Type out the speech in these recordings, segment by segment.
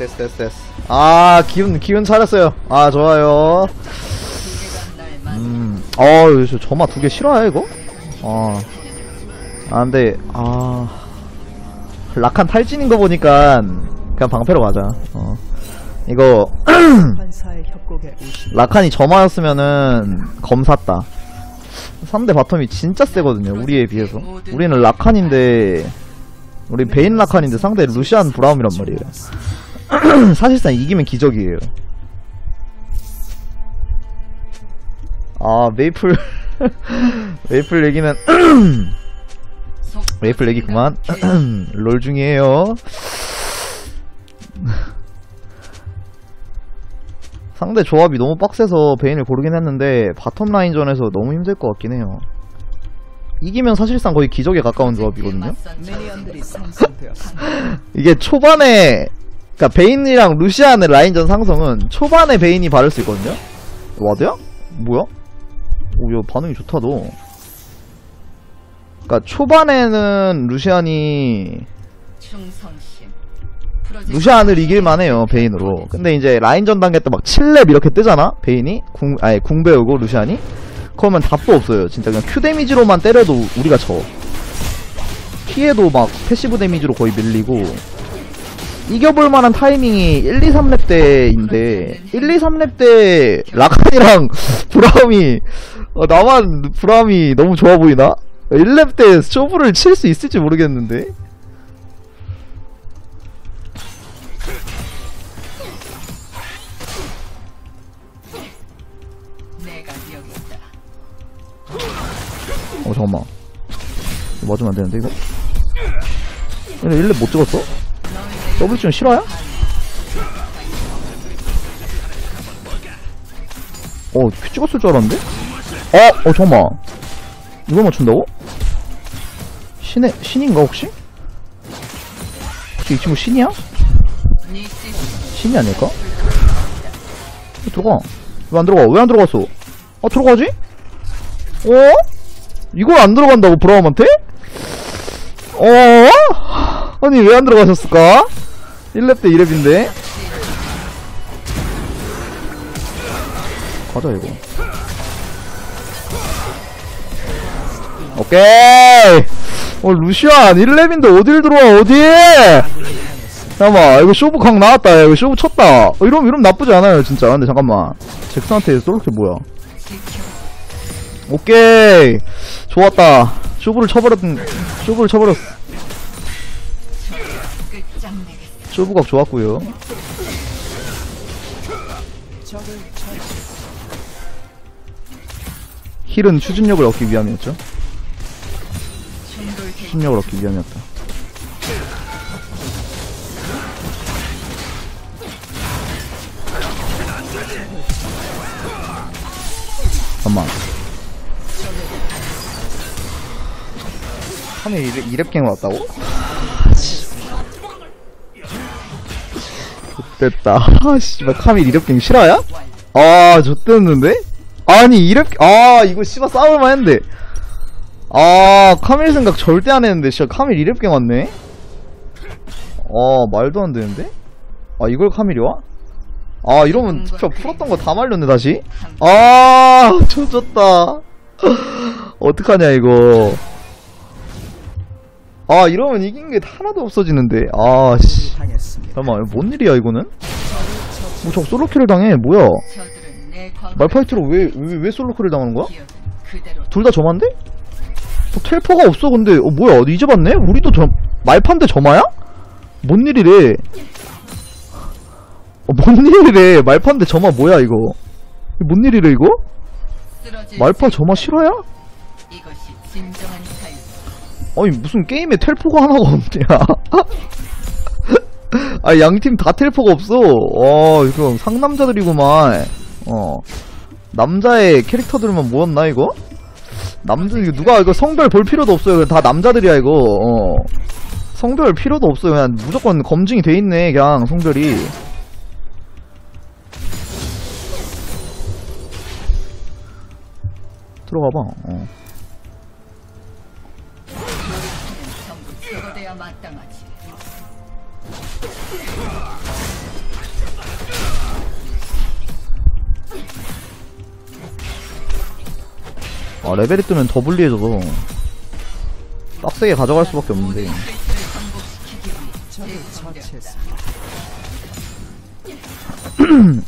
됐어 됐어 됐어. 아 기운 기운 차렸어요. 아 좋아요. 음 어우 저 점화 두 개 싫어요 이거? 어. 아 근데 아. 라칸 탈진인 거 보니까 그냥 방패로 가자. 어. 이거 라칸이 점화였으면은 검 샀다. 상대 바텀이 진짜 세거든요 우리에 비해서. 우리는 라칸인데 우리 베인 라칸인데 상대 루시안 브라움이란 말이에요 사실상 이기면 기적이에요. 아 메이플. 메이플 얘기는 메이플 얘기 그만. 롤 중이에요. 상대 조합이 너무 빡세서 베인을 고르긴 했는데 바텀 라인전에서 너무 힘들 것 같긴 해요. 이기면 사실상 거의 기적에 가까운 조합이거든요. 이게 초반에 그니까 베인이랑 루시안의 라인전 상성은 초반에 베인이 바를 수 있거든요? 와드야? 뭐야? 오 야 반응이 좋다 너. 그니까 초반에는 루시안이 루시안을 이길만 해요 베인으로. 근데 이제 라인전 단계 때 막 7렙 이렇게 뜨잖아? 베인이? 궁 아니 궁 배우고 루시안이? 그러면 답도 없어요. 진짜 그냥 큐 데미지로만 때려도 우리가 져. 피해도 막 패시브 데미지로 거의 밀리고 이겨볼 만한 타이밍이 1, 2, 3렙 때인데 1, 2, 3렙 때 라칸이랑 브라움이 어, 나만 브라움이 너무 좋아 보이나? 1렙 때 쇼브를 칠 수 있을지 모르겠는데. 어 잠깐만 맞으면 안되는데 이거 얘네 1렙 못 찍었어? 더블 좀 실화야? 어큐 찍었을 줄 알았는데? 어? 어 잠깐만 이걸 맞춘다고? 신의 신인가 혹시? 혹시 이 친구 신이야? 신이 아닐까? 어, 들어가 왜 안 들어가? 왜 안 들어갔어? 아 들어가지? 어? 이걸 안 들어간다고 브라움한테? 어? 아니 왜 안 들어가셨을까? 1렙 때 2렙인데? 가자 이거. 오케이! 어 루시안 1렙인데 어딜 들어와 어디? 잠깐만 이거 쇼부 강 나왔다. 야, 이거 쇼부 쳤다. 어, 이러면 이러면 나쁘지 않아요 진짜. 근데 잠깐만. 잭슨한테 솔로킬 뭐야? 오케이! 좋았다. 쇼부를 쳐버렸던 쇼부를 쳐버렸어 쇼부각 좋았고요. 힐은 추진력을 얻기 위함이었죠 추진력을 얻기 위함이었다 잠깐만 3회 2렙 갱 왔다고? 됐다. 아, 씨발, 카밀 2렙갱 실화야? 아, 좋댔는데? 아니, 2렙, 아, 이거 씨발 싸울만 했는데. 아, 카밀 생각 절대 안 했는데, 씨발, 카밀 2렙갱 왔네? 아, 말도 안 되는데? 아, 이걸 카밀이 와? 아, 이러면 저 풀었던 거 다 말렸네, 다시? 아, 조졌다. 어떡하냐, 이거. 아, 이러면 이긴 게 하나도 없어지는데. 아, 씨. 당했습니다. 잠깐만, 뭔 일이야, 이거는? 뭐, 저 솔로킬을 당해. 뭐야? 말파이트로 왜, 왜, 왜 솔로킬을 당하는 거야? 둘 다 점한데? 어, 텔포가 없어, 근데. 어, 뭐야, 이제 봤네? 우리도 점, 말판데 점화야? 뭔 일이래? 어, 뭔 일이래? 말판데 점화 뭐야, 이거? 뭔 일이래, 이거? 말파 수 점화 실화야? 아니, 무슨 게임에 텔포가 하나가 없냐? 아, 양팀 다 텔포가 없어. 어, 이거 상남자들이구만. 어. 남자의 캐릭터들만 모았나, 이거? 남자, 이거 누가, 이거 성별 볼 필요도 없어요. 다 남자들이야, 이거. 어. 성별 필요도 없어요. 그냥 무조건 검증이 돼 있네, 그냥, 성별이. 들어가봐, 어. 아 레벨이 뜨면 더 불리해져서 빡세게 가져갈 수밖에 없는데.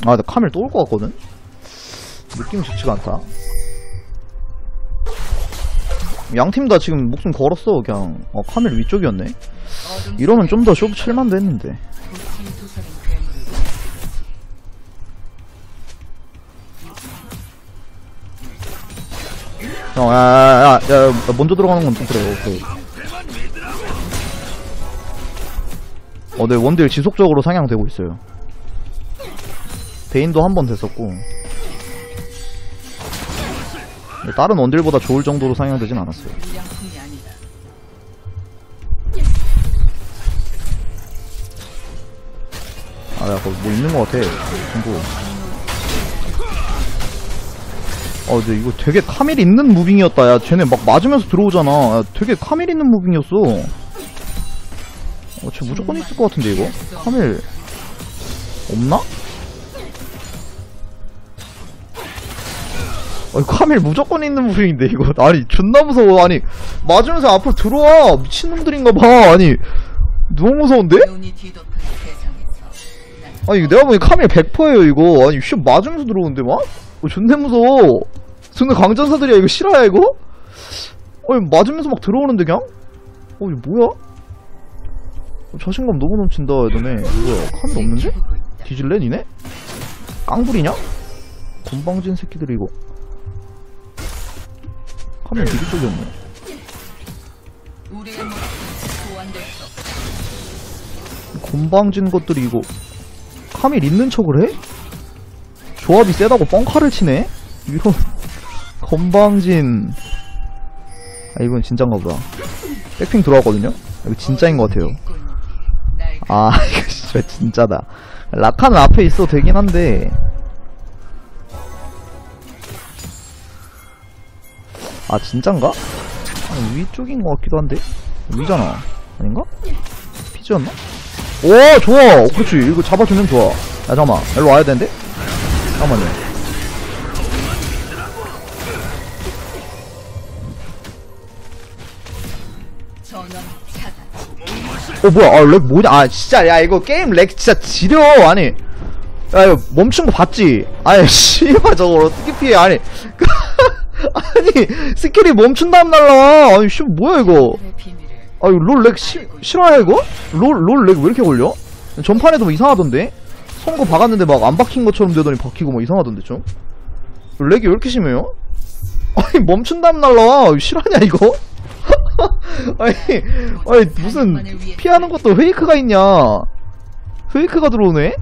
아 근데 카멜 또 올 것 같거든? 느낌이 좋지가 않다. 양팀 다 지금 목숨 걸었어 그냥. 어 카멜 위쪽이었네. 이러면 좀 더 쇼부 칠만도 했는데 어, 야, 야, 야, 야, 먼저 들어가는 건 좀 그래, 오케이. 어, 네, 원딜 지속적으로 상향되고 있어요. 베인도 한 번 됐었고. 다른 원딜보다 좋을 정도로 상향되진 않았어요. 아, 야, 거기 뭐 있는 것 같아. 전부. 어, 근데 이거 되게 카밀 있는 무빙이었다. 야, 쟤네 막 맞으면서 들어오잖아. 야, 되게 카밀 있는 무빙이었어. 어, 쟤 무조건 있을 것 같은데, 이거? 카밀. 없나? 어, 이거 카밀 무조건 있는 무빙인데, 이거. 아니, 존나 무서워. 아니, 맞으면서 앞으로 들어와. 미친놈들인가봐. 아니, 너무 무서운데? 아니 내가 보니 카밀 100%예요 이거 아니 씨 맞으면서 들어오는데 막? 어, 존나 무서워 존나 강전사들이야 이거 실화야 이거? 아니 맞으면서 막 들어오는데 그냥? 어 이거 뭐야? 어, 자신감 너무 넘친다 얘네 뭐야 카밀 없는데? 뒤질래 니네? 깡불이냐? 건방진 새끼들이 이거 카밀 미리 쪽이 없네. 건방진 것들이 이거 카밀 있는 척을 해? 조합이 세다고 뻥카를 치네? 이런 건방진 아 이건 진짠가 보다 백핑 들어왔거든요? 이거 진짜인 것 같아요 아 이거 진짜 진짜다 라카는 앞에 있어도 되긴 한데 아 진짠가? 아니, 위쪽인 것 같기도 한데 위잖아 아닌가? 피지였나? 오 좋아 어, 그렇지 이거 잡아주면 좋아 야 잠깐만 일로 와야 되는데? 잠깐만요. 어 뭐야 아렉 뭐냐 아 진짜 야 이거 게임 렉 진짜 지려 아니 야 이거 멈춘 거 봤지? 아니 씨발 저걸 어떻게 피해 아니 아니 스킬이 멈춘 다음 날라와 아니 씨 뭐야 이거 의 비밀을 아니 롤렉 실화야 이거? 롤렉 왜 이렇게 걸려? 전판에도 뭐 이상하던데? 선거 박았는데 막 안 박힌 것처럼 되더니 박히고 뭐 이상하던데 좀? 렉이 왜 이렇게 심해요? 아니 멈춘 다음 날라와 실화냐 이거? 아니 아니 무슨 피하는 것도 페이크가 있냐 페이크가 들어오네?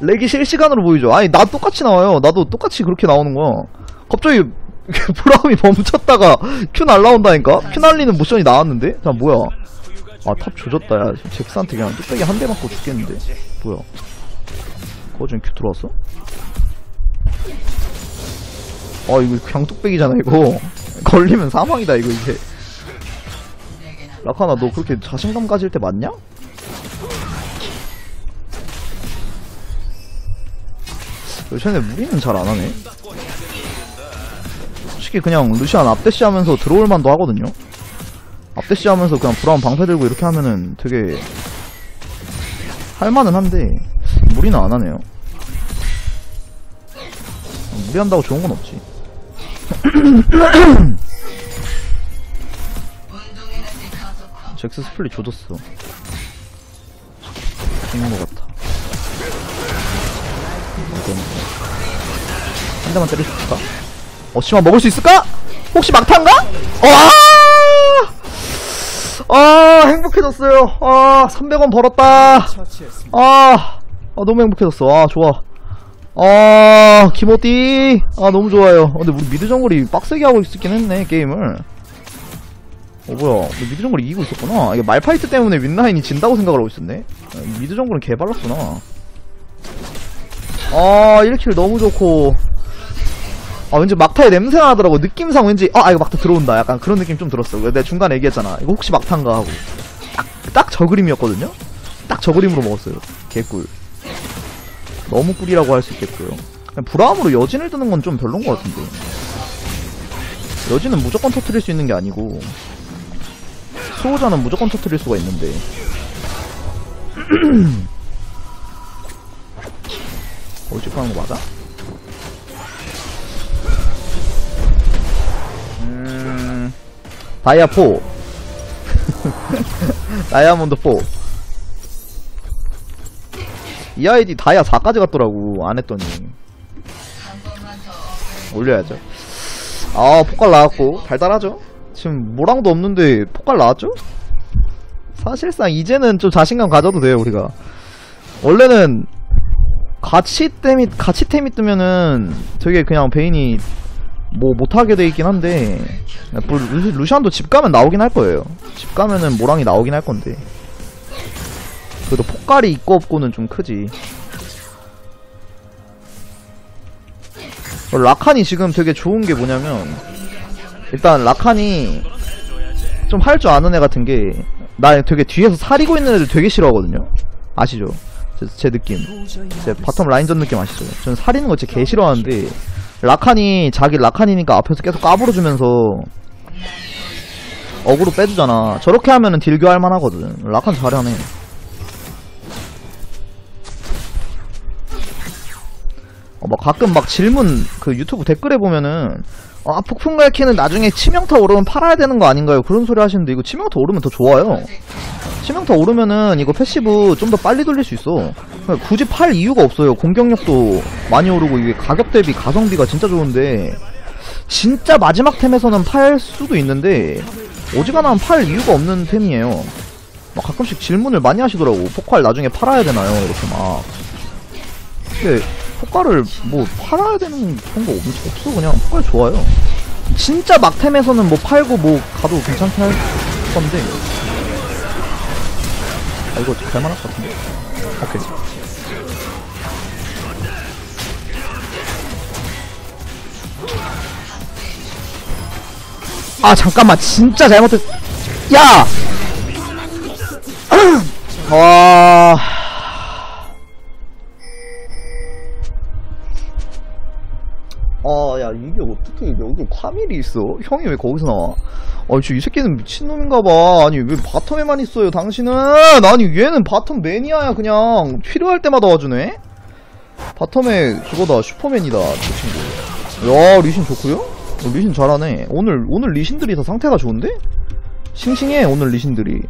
렉이 실시간으로 보이죠 아니 나 똑같이 나와요 나도 똑같이 그렇게 나오는 거야 갑자기 브라움이 멈췄다가 큐 날라온다니까? 큐 날리는 모션이 나왔는데? 자 뭐야 아탑 조졌다. 야 잭스한테 그냥 뚝배기 한 대 맞고 죽겠는데? 뭐야? 중에 큐 들어왔어? 아 이거 그냥 뚝배기잖아 이거. 걸리면 사망이다 이거 이제 라카나 너 그렇게 자신감 가질 때 맞냐? 쟤네 무리는 잘 안 하네. 솔직히 그냥 루시안 앞대시 하면서 들어올 만도 하거든요 앞대시 하면서 그냥 브라운 방패 들고 이렇게 하면은 되게 할만은 한데 무리는 안 하네요 무리한다고 좋은 건 없지. 잭스 스플릿 조졌어. 죽는 것 같아. 한 대만 때려줄까? 어, 씨만 먹을 수 있을까? 혹시 막탄가? 어, 아! 아, 행복해졌어요. 아, 300원 벌었다. 아, 아 너무 행복해졌어. 아, 좋아. 아, 기모띠. 아, 너무 좋아요. 어, 근데 우리 미드 정글이 빡세게 하고 있긴 했네, 게임을. 어, 뭐야. 근데 미드 정글이 이기고 있었구나. 이게 말파이트 때문에 윈라인이 진다고 생각을 하고 있었네. 아, 미드 정글은 개발랐구나. 아, 1킬 너무 좋고. 아, 왠지 막타에 냄새가 나더라고. 느낌상 왠지, 아, 아, 이거 막타 들어온다. 약간 그런 느낌 좀 들었어. 내가 중간에 얘기했잖아. 이거 혹시 막타인가 하고. 딱, 딱저 그림이었거든요? 딱 저 그림으로 먹었어요. 개꿀. 너무 꿀이라고 할 수 있겠고요. 브라움으로 여진을 뜨는 건 좀 별론 것 같은데. 여진은 무조건 터트릴 수 있는 게 아니고 수호자는 무조건 터트릴 수가 있는데 어디 가는 거 맞아? 다이아 4 다이아몬드 4이 아이디 다이아 4까지 갔더라고 안 했더니. 올려야죠. 아 폭발 나왔고. 달달하죠? 지금 모랑도 없는데 폭발 나왔죠? 사실상 이제는 좀 자신감 가져도 돼요 우리가. 원래는 가치템이 가치템이 뜨면은 되게 그냥 베인이 뭐 못하게 돼 있긴 한데 뭐 루, 루시안도 집 가면 나오긴 할 거예요. 집 가면은 모랑이 나오긴 할 건데. 그래도 폭발이 있고 없고는 좀 크지. 어, 라칸이 지금 되게 좋은 게 뭐냐면 일단 라칸이 좀 할 줄 아는 애 같은 게 나 되게 뒤에서 사리고 있는 애들 되게 싫어하거든요. 아시죠? 제, 제 느낌. 제 바텀 라인전 느낌 아시죠? 저는 사리는 거 진짜 개 싫어하는데 라칸이 자기 라칸이니까 앞에서 계속 까불어주면서 어그로 빼주잖아. 저렇게 하면은 딜교 할만 하거든. 라칸 잘하네. 어, 막 가끔 막 질문 그 유튜브 댓글에 보면은 아 폭풍갈키는 나중에 치명타 오르면 팔아야 되는 거 아닌가요? 그런 소리 하시는데 이거 치명타 오르면 더 좋아요. 치명타 오르면은 이거 패시브 좀 더 빨리 돌릴 수 있어. 그러니까 굳이 팔 이유가 없어요. 공격력도 많이 오르고 이게 가격 대비 가성비가 진짜 좋은데 진짜 마지막 템에서는 팔 수도 있는데 어지간하면 팔 이유가 없는 템이에요. 막 가끔씩 질문을 많이 하시더라고. 포칼 나중에 팔아야 되나요? 이렇게 막. 근데 포칼을 뭐 팔아야 되는 그런 거 없- 없어 그냥 포칼 좋아요. 진짜 막템에서는 뭐 팔고 뭐 가도 괜찮긴 할 건데. 아 이거 갈만할 것 같은데. 오케이. 아 잠깐만. 진짜 잘못했 야! 와... 야, 이게 어떻게 여기 카밀이 있어? 형이 왜 거기서 나와? 아, 저이 새끼는 미친놈인가봐. 아니, 왜 바텀에만 있어요, 당신은? 아니, 얘는 바텀 매니아야, 그냥. 필요할 때마다 와주네? 바텀에 그거다, 슈퍼맨이다, 저 친구. 야, 리신 좋고요 어, 리신 잘하네. 오늘, 오늘 리신들이 다 상태가 좋은데? 싱싱해, 오늘 리신들이.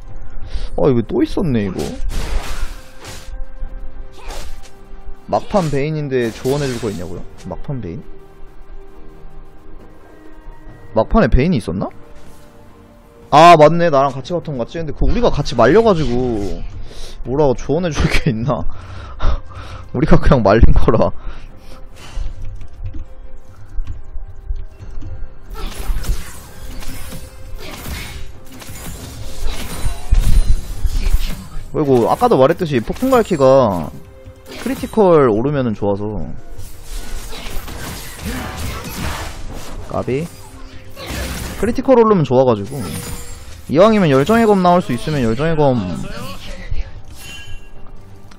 아, 이거 또 있었네, 이거. 막판 베인인데 조언해줄 거 있냐고요? 막판 베인? 막판에 베인이 있었나? 아 맞네. 나랑 같이 바텀 같이 했는데 그 우리가 같이 말려가지고 뭐라고 조언해줄 게 있나? 우리가 그냥 말린 거라. 그리고 아까도 말했듯이 폭풍갈키가 크리티컬 오르면은 좋아서. 까비 크리티컬 오르면 좋아가지고 이왕이면 열정의 검 나올 수 있으면 열정의 검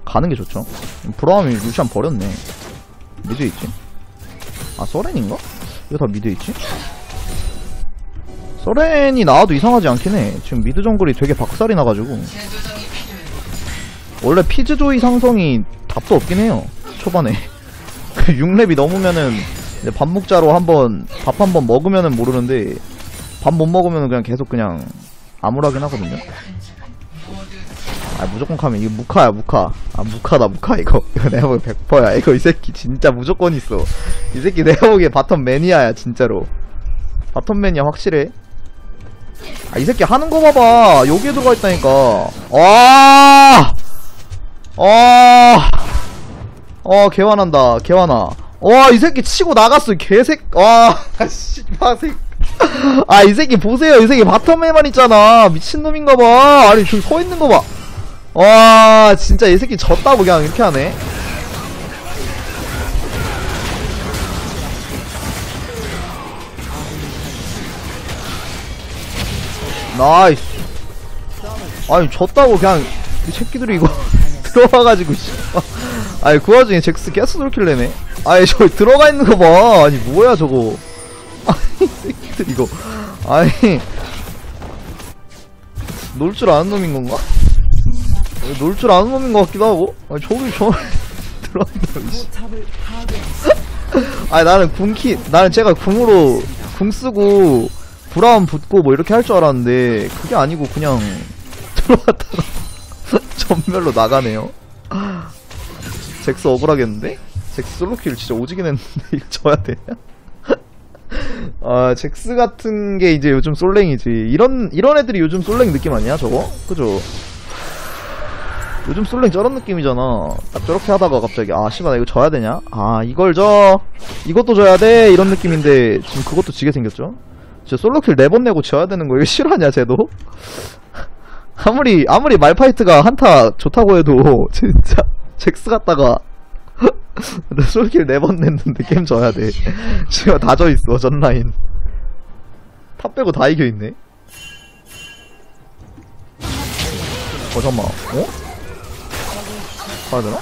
가는 게 좋죠 브라움이 루시안 버렸네 미드에 있지 아 서렌인가? 이거 다 미드에 있지? 서렌이 나와도 이상하지 않긴 해 지금 미드 정글이 되게 박살이 나가지고. 원래 피즈조이 상성이 답도 없긴 해요 초반에 6렙이 넘으면은 이제 밥 먹자로 한번 밥 한번 먹으면은 모르는데 밥 못 먹으면은 그냥 계속 그냥 암울하긴 하거든요. 아 무조건 가면 이거 무카야 무카. 아 무카다 무카 이거. 이거 내가 보기엔 100%야. 이거 이 새끼 진짜 무조건 있어. 이 새끼 내가 보기엔 바텀 매니아야 진짜로. 바텀 매니아 확실해? 아 이 새끼 하는 거 봐봐. 여기에 들어가 있다니까. 와 아, 어, 개화난다, 개화나. 와, 이 새끼 치고 나갔어, 개색, 와, 씨발, 새 아, 이 새끼 보세요, 이 새끼 바텀에만 있잖아. 미친놈인가봐. 아니, 저기 서 있는 거 봐. 와, 진짜 이 새끼 졌다고 그냥 이렇게 하네. 나이스. 아니, 졌다고 그냥 이 새끼들이 이거 들어와가지고 씨. 아니 그 와중에 잭스 계속 놀킬래네 아니 저 들어가 있는 거봐 아니 뭐야 저거 아니 이거 아니 놀 줄 아는 놈인 건가? 놀 줄 아는 놈인 것 같기도 하고 아니 저기 저 들어간다. 아니 나는 궁키 나는 제가 궁으로 궁 쓰고 브라운 붙고 뭐 이렇게 할 줄 알았는데 그게 아니고 그냥 들어갔다가 전멸로 나가네요 잭스 억울하겠는데? 잭스 솔로킬 진짜 오지긴 했는데 이거 져야 되냐? 아 잭스 같은 게 이제 요즘 솔랭이지 이런 이런 애들이 요즘 솔랭 느낌 아니야 저거? 그죠? 요즘 솔랭 저런 느낌이잖아. 딱 저렇게 하다가 갑자기 아 씨발 나 이거 져야 되냐? 아 이걸 져 이것도 져야 돼 이런 느낌인데 지금 그것도 지게 생겼죠? 진짜 솔로킬 네 번 내고 져야 되는 거 이거 실화냐 쟤도? 아무리 아무리 말파이트가 한타 좋다고 해도 진짜 잭스 갔다가 솔킬 네 번 냈는데 게임 져야 돼. 지금 다 져 있어 전라인. 탑 빼고 다 이겨 있네. 어 잠깐만. 어? 가야 되나?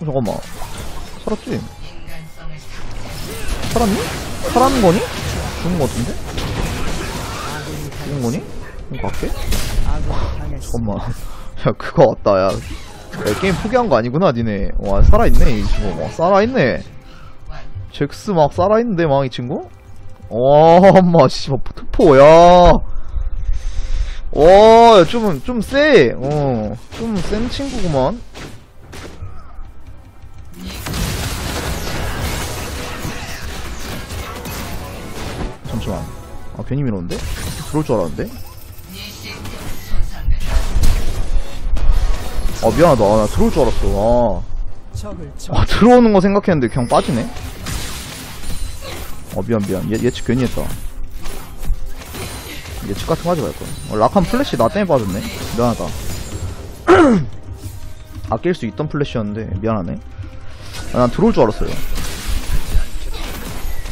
어, 잠깐만. 살았지? 살았니? 살았는 거니? 죽은 거 같은데? 죽은 거니? 그럼 갈게? 잠깐만. 야, 그거 왔다, 야. 야, 게임 포기한 거 아니구나, 니네. 와, 살아있네, 이 친구. 와, 살아있네. 잭스 막 살아있는데, 막, 이 친구? 와, 엄마, 씨, 막, 특포, 야. 와, 좀, 좀 세. 어, 좀 센 친구구만. 잠시만. 아, 괜히 밀었는데? 들어올 줄 알았는데? 아, 미안하다. 아, 나 들어올 줄 알았어. 아, 아 들어오는 거 생각했는데 그냥 빠지네? 어, 미안, 미안. 예, 예측 괜히 했다. 예측 같은 거 하지 말걸. 어, 락한 플래시 나 때문에 빠졌네? 미안하다. 아낄 수 있던 플래시였는데, 미안하네. 아, 난 들어올 줄 알았어요.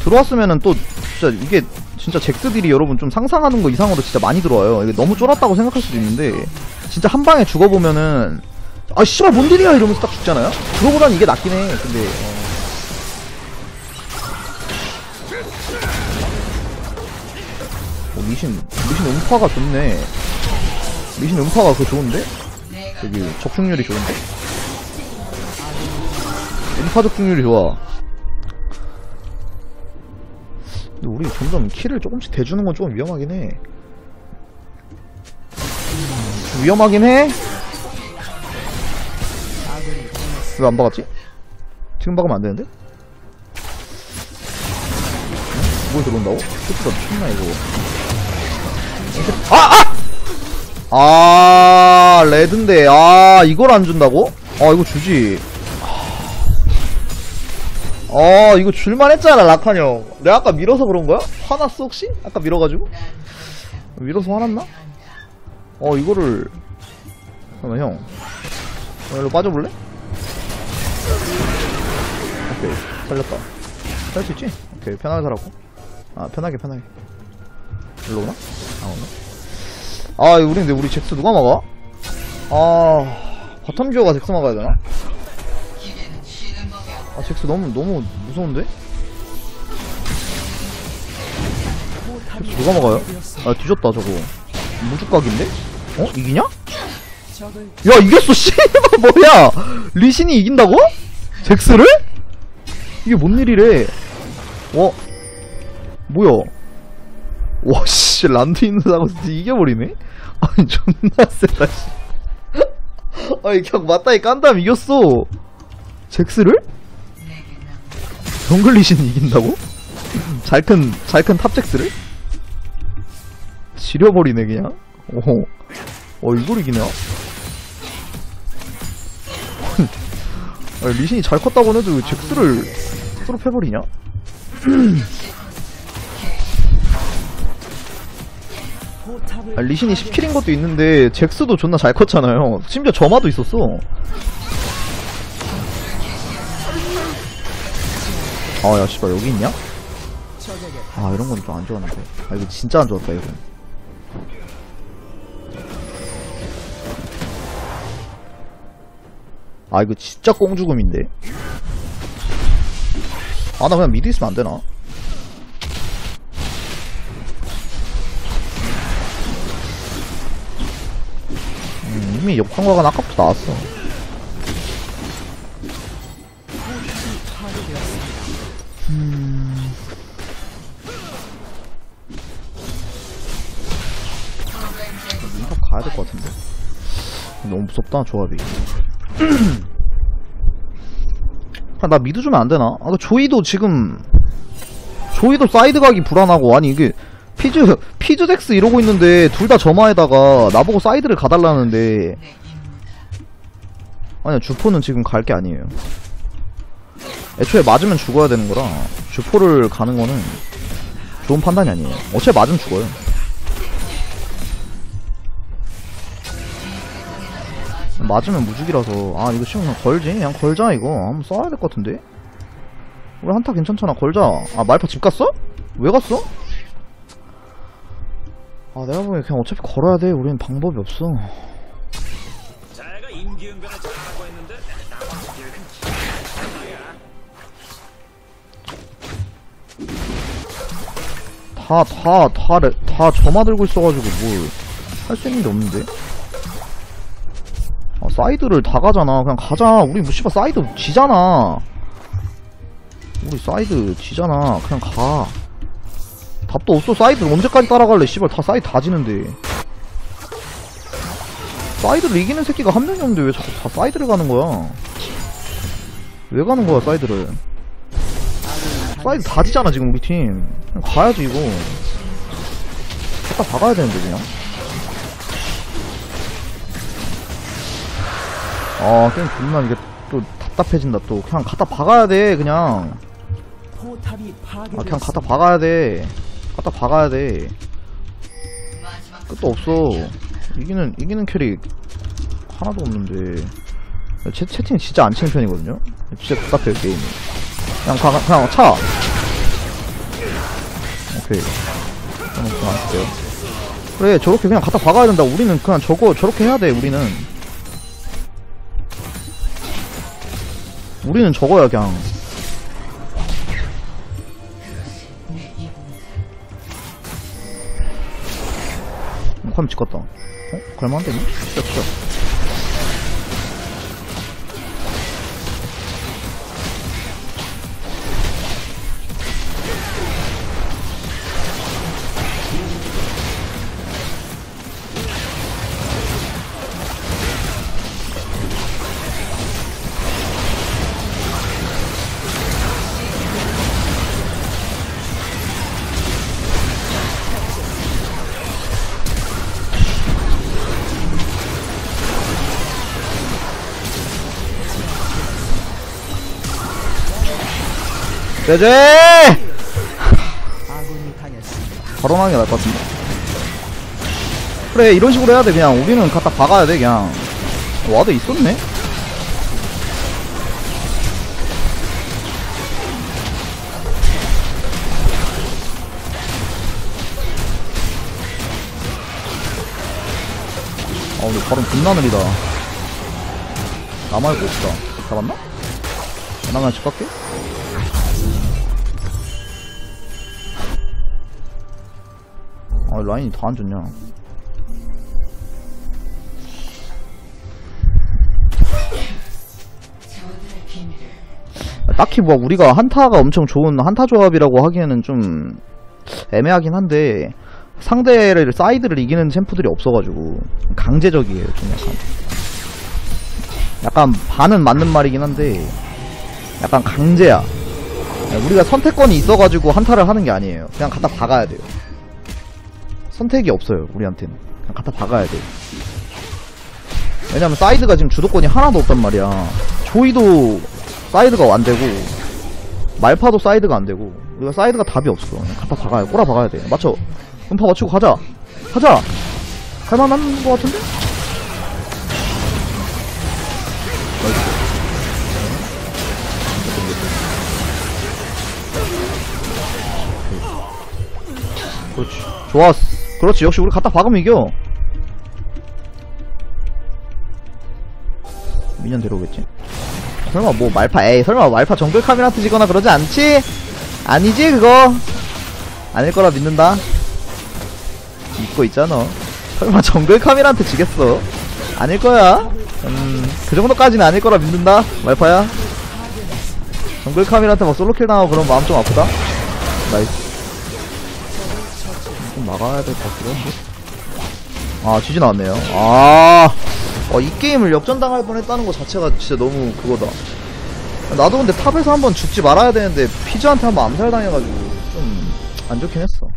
들어왔으면은 또, 진짜 이게, 진짜 잭스들이 여러분 좀 상상하는 거 이상으로 진짜 많이 들어와요. 이게 너무 쫄았다고 생각할 수도 있는데, 진짜 한 방에 죽어보면은, 아, 씨발, 뭔 일이야! 이러면서 딱 죽잖아요? 그러고 난 이게 낫긴 해. 근데, 어. 어, 미신, 미신 음파가 좋네. 미신 음파가 그거 좋은데? 여기 적중률이 좋은데? 음파 적중률이 좋아. 근데 우리 점점 키를 조금씩 대주는 건좀 위험하긴 해. 좀 위험하긴 해? 왜 안 박았지? 지금 박으면 안 되는데? 응? 뭘 들어온다고? 스프가 미쳤나 이거 아! 아! 아 레드인데 아 이걸 안 준다고? 아 이거 주지 아 이거 줄만 했잖아 라칸 형 내가 아까 밀어서 그런 거야? 화났어 혹시? 아까 밀어가지고? 밀어서 화났나? 어 이거를 잠깐만 형 어, 일로 빠져볼래? 오케이 살렸다 살 수 있지? 오케이 편하게 살았고 아 편하게 편하게 일로 오나? 안 오나? 아 우리 근데 우리 잭스 누가 막아? 아 바텀 듀오가 잭스 막아야 되나? 아 잭스 너무 너무 무서운데? 잭스 누가 막아요? 아 뒤졌다 저거 무죽각인데? 어? 이기냐? 야 이겼어 씨발 뭐야 리신이 이긴다고? 잭스를? 이게 뭔 일이래 어? 뭐야 와씨 란드 있는 사고 이겨버리네 아니 존나 세다 씨 아니 그냥 맞다이 깐 다음 이겼어 잭스를? 정글 리신이 이긴다고? 잘큰 잘큰 탑 잭스를? 지려버리네 그냥 어, 어 이걸 이기네 아니, 리신이 잘 컸다고 해도 왜 잭스를 스로 패버리냐? 아, 리신이 10킬인 것도 있는데 잭스도 존나 잘 컸잖아요. 심지어 점화도 있었어. 아, 야, 씨발, 여기 있냐? 아, 이런 건 좀 안 좋았는데. 아, 이거 진짜 안 좋았다, 이거. 아 이거 진짜 꽁죽음인데. 아 나 그냥 미드 있으면 안 되나? 음, 이미 역광과가 아까부터 나왔어. 탑 가야 될 것 같은데. 너무 무섭다 조합이 아, 나 미드 주면 안 되나? 아, 그 조이도 지금 조이도 사이드 가기 불안하고 아니 이게 피즈 피즈덱스 이러고 있는데 둘 다 점화에다가 나보고 사이드를 가달라는데. 아니야 주포는 지금 갈 게 아니에요 애초에 맞으면 죽어야 되는 거라 주포를 가는 거는 좋은 판단이 아니에요 어차피 맞으면 죽어요 맞으면 무죽이라서. 아 이거 지금 그냥 걸지? 그냥 걸자 이거. 한번 써야 될 것 같은데? 우리 한타 괜찮잖아. 걸자. 아 말파 집 갔어? 왜 갔어? 아 내가 보기엔 그냥 어차피 걸어야 돼. 우리는 방법이 없어. 다, 다, 다, 레- 다 점화 들고 있어가지고 뭘 할 수 있는 게 없는데? 아, 사이드를 다 가잖아. 그냥 가자. 우리 뭐, 씨발, 사이드 지잖아. 우리 사이드 지잖아. 그냥 가. 답도 없어. 사이드 언제까지 따라갈래? 씨발, 다 사이드 다 지는데. 사이드를 이기는 새끼가 한 명이 없는데 왜 자꾸 다 사이드를 가는 거야? 왜 가는 거야, 사이드를? 사이드 다 지잖아, 지금 우리 팀. 그냥 가야지, 이거. 갖다 박아야 되는데, 그냥. 아, 게임 존나 이게 또 답답해진다, 또. 그냥 갖다 박아야 돼, 그냥. 아, 그냥. 갖다 박아야 돼. 갖다 박아야 돼. 끝도 없어. 이기는, 이기는 캐릭 하나도 없는데. 채, 채팅 진짜 안 치는 편이거든요? 진짜 답답해요, 게임이. 그냥 가, 그냥 차! 오케이. 저는 그냥 안 쓸게요. 그래, 저렇게 그냥 갖다 박아야 된다. 우리는 그냥 저거, 저렇게 해야 돼, 우리는. 우리는 저거야, 그냥. ኳ면 찍었다. 어? 걸만한데, 이거? 시작, 시작. 제제! 아군이 당했습니다. 바로 나는 게 나을 것 같은데. 그래, 이런 식으로 해야 돼, 그냥. 우리는 갖다 박아야 돼, 그냥. 와드 있었네? 아, 근데 존나 느리다. 나 말고 없다. 잡았나? 나 그냥 집 갈게. 라인이 다 안 좋냐. 딱히 뭐 우리가 한타가 엄청 좋은 한타 조합이라고 하기에는 좀 애매하긴 한데 상대를 사이드를 이기는 챔프들이 없어가지고 강제적이에요 좀 약간. 약간 반은 맞는 말이긴 한데 약간 강제야. 우리가 선택권이 있어가지고 한타를 하는 게 아니에요. 그냥 갖다 박아야 돼요 선택이 없어요 우리한테는. 그냥 갖다 박아야 돼. 왜냐면 사이드가 지금 주도권이 하나도 없단 말이야. 조이도 사이드가 안 되고 말파도 사이드가 안 되고 우리가 사이드가 답이 없어. 그냥 갖다 박아야 꼬라 박아야 돼. 맞춰. 음파 맞추고 가자. 가자! 할만한 거 같은데? 나이스. 그렇지. 좋았어 그렇지 역시 우리 갖다 박으면 이겨. 미년 데려오겠지? 설마 뭐 말파 에이 설마 말파 정글 카미라트 지거나 그러지 않지? 아니지 그거? 아닐 거라 믿는다. 믿고 있잖아. 설마 정글 카미라한테 지겠어? 아닐 거야. 음그 정도까지는 아닐 거라 믿는다 말파야. 정글 카미라한테 막 솔로킬 당하고 그런 마음 좀 아프다. 나이스 좀 막아야 될 것 같기도 한데 아 GG 나왔네요 아 어, 이 게임을 역전당할 뻔했다는 거 자체가 진짜 너무 그거다. 나도 근데 탑에서 한번 죽지 말아야 되는데 피즈한테 한번 암살당해가지고 좀 안 좋긴 했어.